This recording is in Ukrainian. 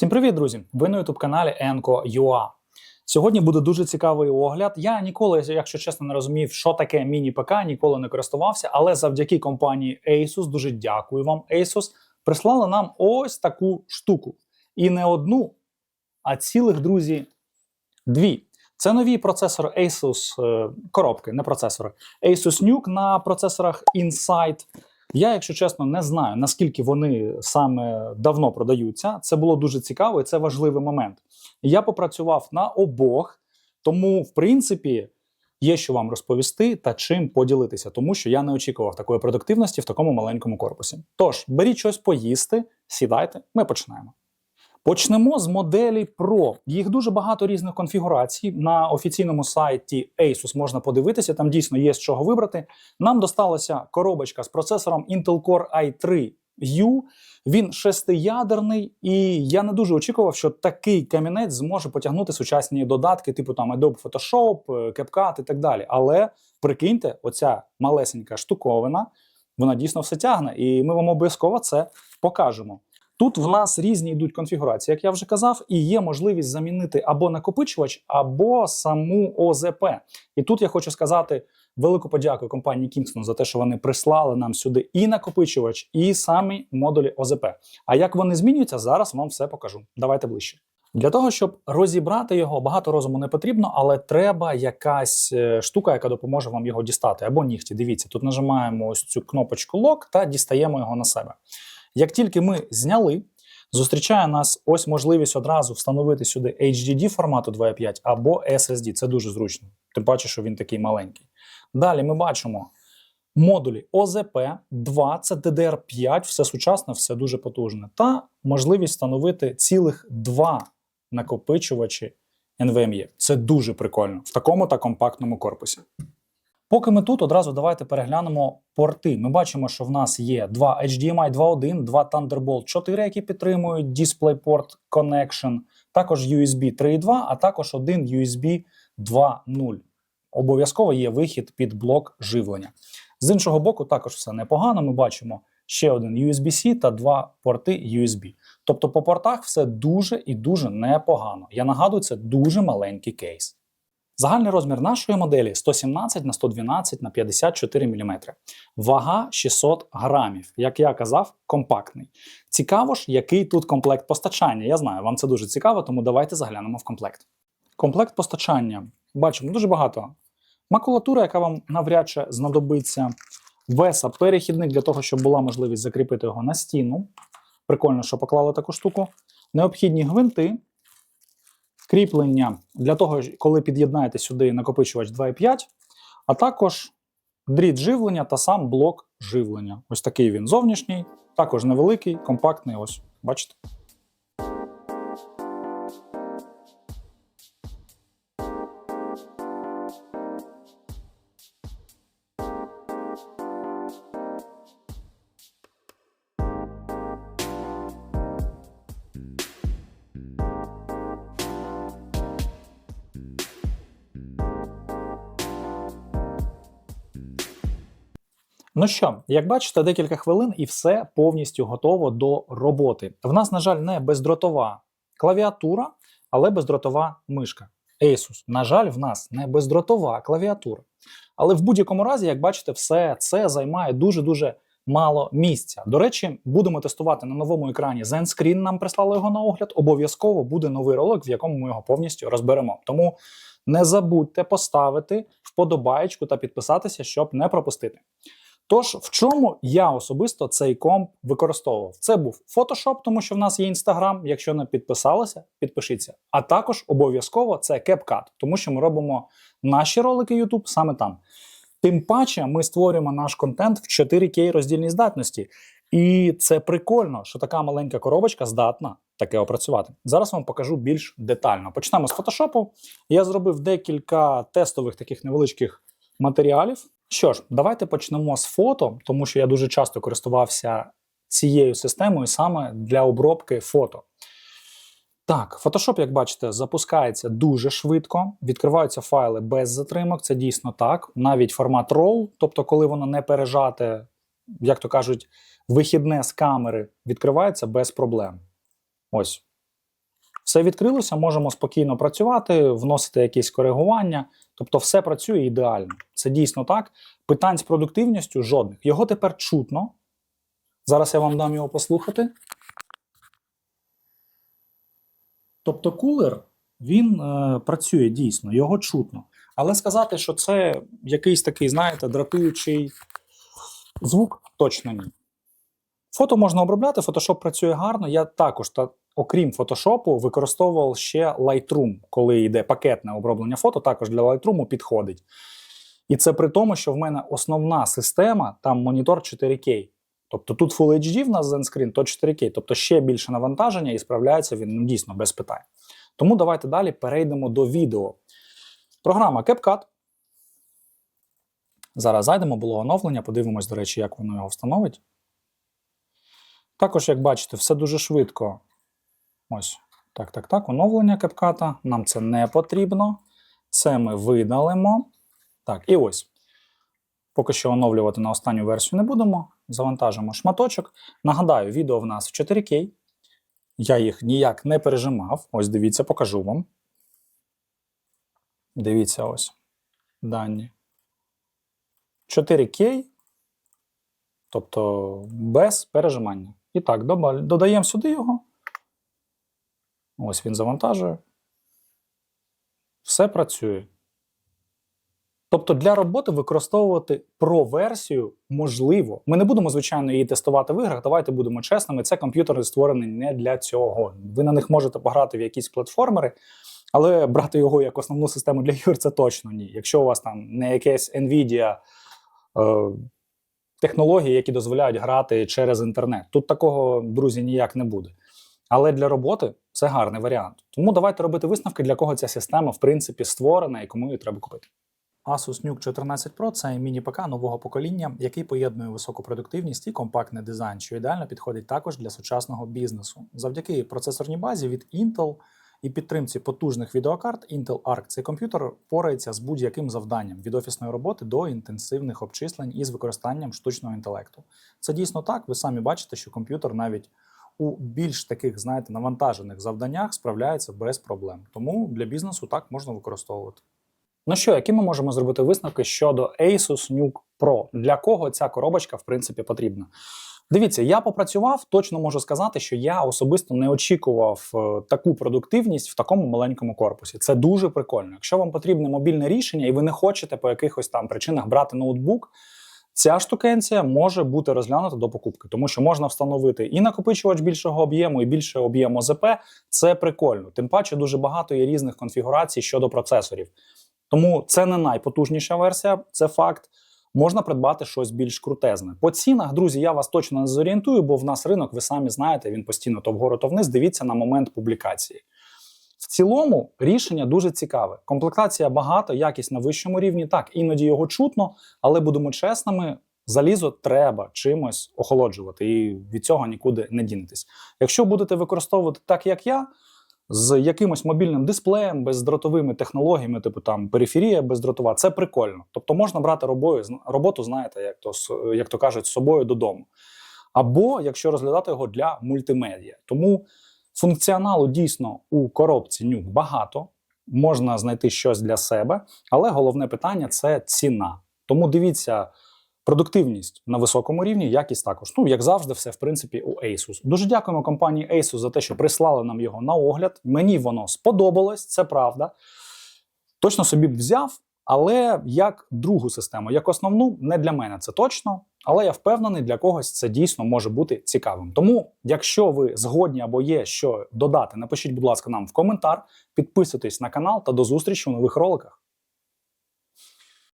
Всім привіт, друзі! Ви на youtube каналі Enco.ua. Сьогодні буде дуже цікавий огляд. Я ніколи, якщо чесно, не розумів, що таке міні-ПК, ніколи не користувався, але завдяки компанії Asus, дуже дякую вам, Asus, прислали нам ось таку штуку. І не одну, а цілих, друзі, дві. Це нові процесори Asus, е, коробки, не процесори. Asus Nuke на процесорах Insight. Я, якщо чесно, не знаю, наскільки вони саме давно продаються. Це було дуже цікаво і це важливий момент. Я попрацював на обох, тому, в принципі, є що вам розповісти та чим поділитися, тому що я не очікував такої продуктивності в такому маленькому корпусі. Тож, беріть щось поїсти, сідайте, ми починаємо. Почнемо з моделі Pro. Їх дуже багато різних конфігурацій. На офіційному сайті Asus можна подивитися, там дійсно є з чого вибрати. Нам досталася коробочка з процесором Intel Core i3 U. Він шестиядерний, і я не дуже очікував, що такий камінець зможе потягнути сучасні додатки, типу там Adobe Photoshop, CapCut і так далі. Але прикиньте, оця малесенька штуковина, вона дійсно все тягне, і ми вам обов'язково це покажемо. Тут в нас різні йдуть конфігурації, як я вже казав, і є можливість замінити або накопичувач, або саму ОЗП. І тут я хочу сказати велику подяку компанії Kingston за те, що вони прислали нам сюди і накопичувач, і самі модулі ОЗП. А як вони змінюються, зараз вам все покажу. Давайте ближче. Для того, щоб розібрати його, багато розуму не потрібно, але треба якась е, штука, яка допоможе вам його дістати. Або нігті. Дивіться, тут нажимаємо ось цю кнопочку лок та дістаємо його на себе. Як тільки ми зняли, зустрічає нас ось можливість одразу встановити сюди HDD формату 2.5 або SSD. Це дуже зручно. Тим паче, що він такий маленький. Далі ми бачимо модулі ОЗП 2, це DDR5, все сучасне, все дуже потужне, та можливість встановити цілих два накопичувачі NVMe. Це дуже прикольно в такому та компактному корпусі. Поки ми тут, одразу давайте переглянемо порти. Ми бачимо, що в нас є два HDMI 2.1, два Thunderbolt 4, які підтримують DisplayPort Connection, також USB 3.2, а також один USB 2.0. Обов'язково є вихід під блок живлення. З іншого боку, також все непогано. Ми бачимо ще один USB-C та два порти USB. Тобто по портах все дуже і дуже непогано. Я нагадую, це дуже маленький кейс. Загальний розмір нашої моделі 117 на 112 на 54 мм. Вага 600 грамів. Як я казав, компактний. Цікаво ж, який тут комплект постачання. Я знаю, вам це дуже цікаво, тому давайте заглянемо в комплект. Комплект постачання. Бачимо дуже багато. Макулатура, яка вам навряд чи знадобиться. Веса перехідник для того, щоб була можливість закріпити його на стіну. Прикольно, що поклали таку штуку. Необхідні гвинти кріплення для того, коли під'єднаєте сюди накопичувач 2.5, а також дріт живлення та сам блок живлення. Ось такий він зовнішній, також невеликий, компактний. Ось, бачите. Ну що, як бачите, декілька хвилин і все повністю готово до роботи. В нас, на жаль, не бездротова клавіатура, але бездротова мишка. Asus. На жаль, в нас не бездротова клавіатура. Але в будь-якому разі, як бачите, все це займає дуже-дуже мало місця. До речі, будемо тестувати на новому екрані ZenScreen, Нам прислали його на огляд. Обов'язково буде новий ролик, в якому ми його повністю розберемо. Тому не забудьте поставити вподобаєчку та підписатися, щоб не пропустити. Тож, в чому я особисто цей комп використовував? Це був Photoshop, тому що в нас є Instagram. Якщо не підписалися, підпишіться. А також обов'язково це CapCut, тому що ми робимо наші ролики YouTube саме там. Тим паче, ми створюємо наш контент в 4К роздільній здатності. І це прикольно, що така маленька коробочка здатна таке опрацювати. Зараз вам покажу більш детально. Почнемо з Photoshop. Я зробив декілька тестових таких невеличких матеріалів. Що ж, давайте почнемо з фото, тому що я дуже часто користувався цією системою саме для обробки фото. Так, Photoshop, як бачите, запускається дуже швидко. Відкриваються файли без затримок, це дійсно так. Навіть формат RAW, тобто, коли воно не пережате, як то кажуть, вихідне з камери, відкривається без проблем. Ось. Все відкрилося, можемо спокійно працювати, вносити якісь коригування. Тобто, все працює ідеально. Це дійсно так. Питань з продуктивністю жодних. Його тепер чутно. Зараз я вам дам його послухати. Тобто кулер він е, працює дійсно, його чутно. Але сказати, що це якийсь такий, знаєте, дратуючий звук, точно ні. Фото можна обробляти, Photoshop працює гарно. Я також, та, окрім Photoshop, використовував ще Lightroom, коли йде пакетне оброблення фото, також для Lightroom підходить. І це при тому, що в мене основна система там монітор 4К. Тобто тут Full HD в нас Zenskreen, то 4К, тобто ще більше навантаження і справляється він ну, дійсно без питань. Тому давайте далі перейдемо до відео. Програма CapCut. Зараз зайдемо, було оновлення, подивимось, до речі, як воно його встановить. Також, як бачите, все дуже швидко. Ось, так, так, так, оновлення CapCut. Нам це не потрібно. Це ми видалимо. Так, і ось. Поки що оновлювати на останню версію не будемо. Завантажимо шматочок. Нагадаю, відео в нас в 4К. Я їх ніяк не пережимав. Ось дивіться, покажу вам. Дивіться ось. Дані. 4К. Тобто без пережимання. І так, додаємо сюди його. Ось він завантажує. Все працює. Тобто для роботи використовувати Pro-версію можливо. Ми не будемо, звичайно, її тестувати в іграх. Давайте будемо чесними. Це комп'ютери створені не для цього. Ви на них можете пограти в якісь платформери, але брати його як основну систему для ігор це точно ні. Якщо у вас там не якесь Nvidia е, технології, які дозволяють грати через інтернет. Тут такого, друзі, ніяк не буде. Але для роботи це гарний варіант. Тому давайте робити висновки, для кого ця система в принципі створена і кому її треба купити. Asus NUC 14 Pro це міні-ПК нового покоління, який поєднує високу продуктивність і компактний дизайн, що ідеально підходить також для сучасного бізнесу. Завдяки процесорній базі від Intel і підтримці потужних відеокарт Intel Arc цей комп'ютер впорається з будь-яким завданням від офісної роботи до інтенсивних обчислень із використанням штучного інтелекту. Це дійсно так. Ви самі бачите, що комп'ютер навіть у більш таких, знаєте, навантажених завданнях справляється без проблем. Тому для бізнесу так можна використовувати. Ну що, які ми можемо зробити висновки щодо Asus NUC Pro? Для кого ця коробочка в принципі потрібна? Дивіться, я попрацював, точно можу сказати, що я особисто не очікував е, таку продуктивність в такому маленькому корпусі. Це дуже прикольно. Якщо вам потрібне мобільне рішення, і ви не хочете по якихось там причинах брати ноутбук, ця штукенція може бути розглянута до покупки, тому що можна встановити і накопичувач більшого об'єму, і більше об'єму ЗП. Це прикольно. Тим паче дуже багато є різних конфігурацій щодо процесорів. Тому це не найпотужніша версія, це факт. Можна придбати щось більш крутезне. По цінах, друзі, я вас точно не зорієнтую, бо в нас ринок, ви самі знаєте, він постійно то вгору, то вниз. Дивіться на момент публікації. Цілому рішення дуже цікаве. Комплектація багато, якість на вищому рівні. Так, іноді його чутно, але будемо чесними, залізо треба чимось охолоджувати, і від цього нікуди не дінетесь. Якщо будете використовувати так, як я, з якимось мобільним дисплеєм, бездротовими технологіями, типу там периферія бездротова, це прикольно. Тобто можна брати робою, роботу, знаєте, як то, як то кажуть, з собою додому. Або якщо розглядати його для мультимедіа. Тому функціоналу дійсно у коробці нюк багато, можна знайти щось для себе, але головне питання це ціна. Тому дивіться. Продуктивність на високому рівні, якість також. Ну, як завжди, все в принципі у Asus. Дуже дякуємо компанії Asus за те, що прислали нам його на огляд. Мені воно сподобалось, це правда. Точно собі б взяв, але як другу систему, як основну, не для мене це точно. Але я впевнений, для когось це дійсно може бути цікавим. Тому, якщо ви згодні або є що додати, напишіть, будь ласка, нам в коментар, підписуйтесь на канал та до зустрічі у нових роликах.